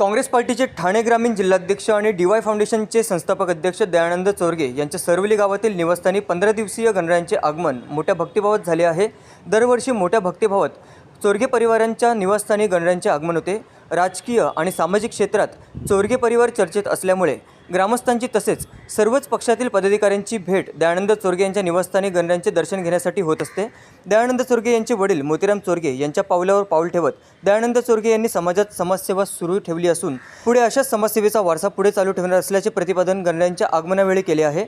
काँग्रेस पार्टीचे ठाणे ग्रामीण जिल्हाध्यक्ष आणि डी वाय फाउंडेशनचे संस्थापक अध्यक्ष दयानंद चोरगे यांच्या सरवली गावातील निवासस्थानी पंधरा दिवसीय गणरायांचे आगमन मोठ्या भक्तिभावात झाले आहे. दरवर्षी मोठ्या भक्तिभावात चोरगे परिवारांच्या निवासस्थानी गणरायांचे आगमन होते. राजकीय आणि सामाजिक क्षेत्रात चोरगे परिवार चर्चेत असल्यामुळे ग्रामस्थांची तसेच सर्वच पक्षातील पदाधिकाऱ्यांची भेट दयानंद चोरगे यांच्या निवासस्थानी गणरायांचे दर्शन घेण्यासाठी होत असते. दयानंद चोरगे यांचे वडील मोतीराम चोरगे यांच्या पावलावर पाऊल ठेवत दयानंद चोरगे यांनी समाजात समाजसेवा सुरू ठेवली असून पुढे अशाच समाजसेवेचा वारसा पुढे चालू ठेवणार असल्याचे प्रतिपादन गणरायांच्या आगमनावेळी केले आहे.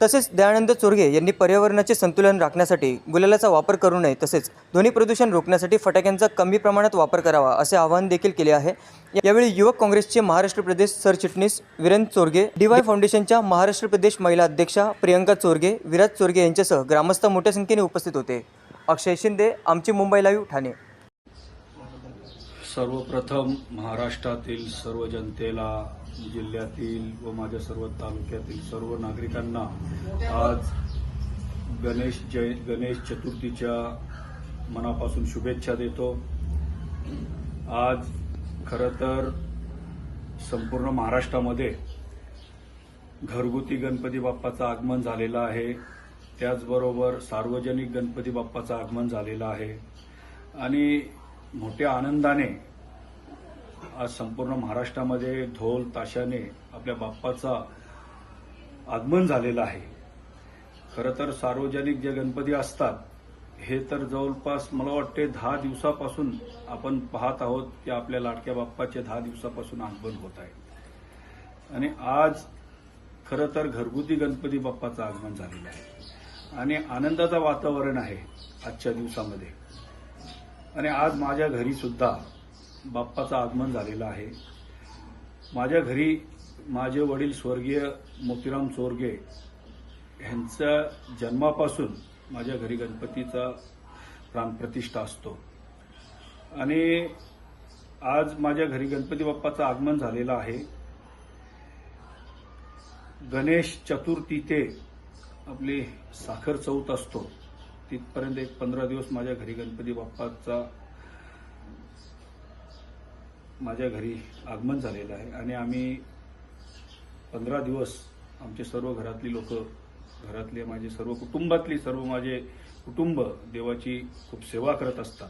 तसेच दयानंद चोरगे यांनी पर्यावरणाचे संतुलन राखण्यासाठी गुलालाचा वापर करू नये तसेच ध्वनी प्रदूषण रोखण्यासाठी फटाक्यांचा कमी प्रमाणात वापर करावा असे आवाहन देखील केले आहे. यावेळी युवक काँग्रेसचे महाराष्ट्र प्रदेश सरचिटणीस वीरेंद्र चोरगे डी वाय फाउंडेशनच्या महाराष्ट्र प्रदेश महिला अध्यक्षा प्रियंका चोरगे विराज चोरगे यांच्यासह ग्रामस्थ मोठ्या संख्येने उपस्थित होते. अक्षय शिंदे आमची मुंबई लाईव्ह ठाणे. सर्वप्रथम महाराष्ट्रातील सर्व जनतेला जिल्ह्यातील व माझ्या सर्व तालुक्यातील सर्व नागरिकांना आज गणेश जय गणेश चतुर्थीच्या मनापासून शुभेच्छा देतो. आज खरं तर संपूर्ण महाराष्ट्रामध्ये घरगुती गणपती बाप्पाचं आगमन झालेलं आहे. त्याचबरोबर सार्वजनिक गणपती बाप्पाचं आगमन झालेलं आहे. आणि मोठ्या आनंदाने आज संपूर्ण महाराष्ट्रामध्ये ढोल ताशाने आपल्या बाप्पाचा आगमन झालेलं आहे. खरं तर सार्वजनिक जे गणपती असतात हे तर जवळपास मला वाटते दहा दिवसापासून आपण पाहत आहोत की आपल्या लाडक्या बाप्पाचे दहा दिवसापासून आगमन होत आहे. आणि आज खरं तर घरगुती गणपती बाप्पाचं आगमन झालेलं आहे. आणि आनंदाचं वातावरण आहे आजच्या दिवसामध्ये. आणि आज माझ्या घरी सुद्धा बाप्पाचं आगमन झालेलं आहे. माझ्या घरी माझे वडील स्वर्गीय मोतीराम चोरगे ह्यांचा जन्मापासून माझ्या घरी गणपतीचा प्राणप्रतिष्ठा असतो. आणि आज माझ्या घरी गणपती बाप्पाचं आगमन झालेलं आहे. गणेश चतुर्थी ते आपली साखर चौथ असतो. तिथपर्यंत एक पंधरा दिवस माझ्या घरी गणपती बाप्पाचा माझ्या घरी आगमन झालेलं आहे आणि आम्ही पंधरा दिवस आमचे सर्व घरातली लोक घरातले माझे सर्व कुटुंबातली सर्व माझे कुटुंब देवाची खूप सेवा करत असतात.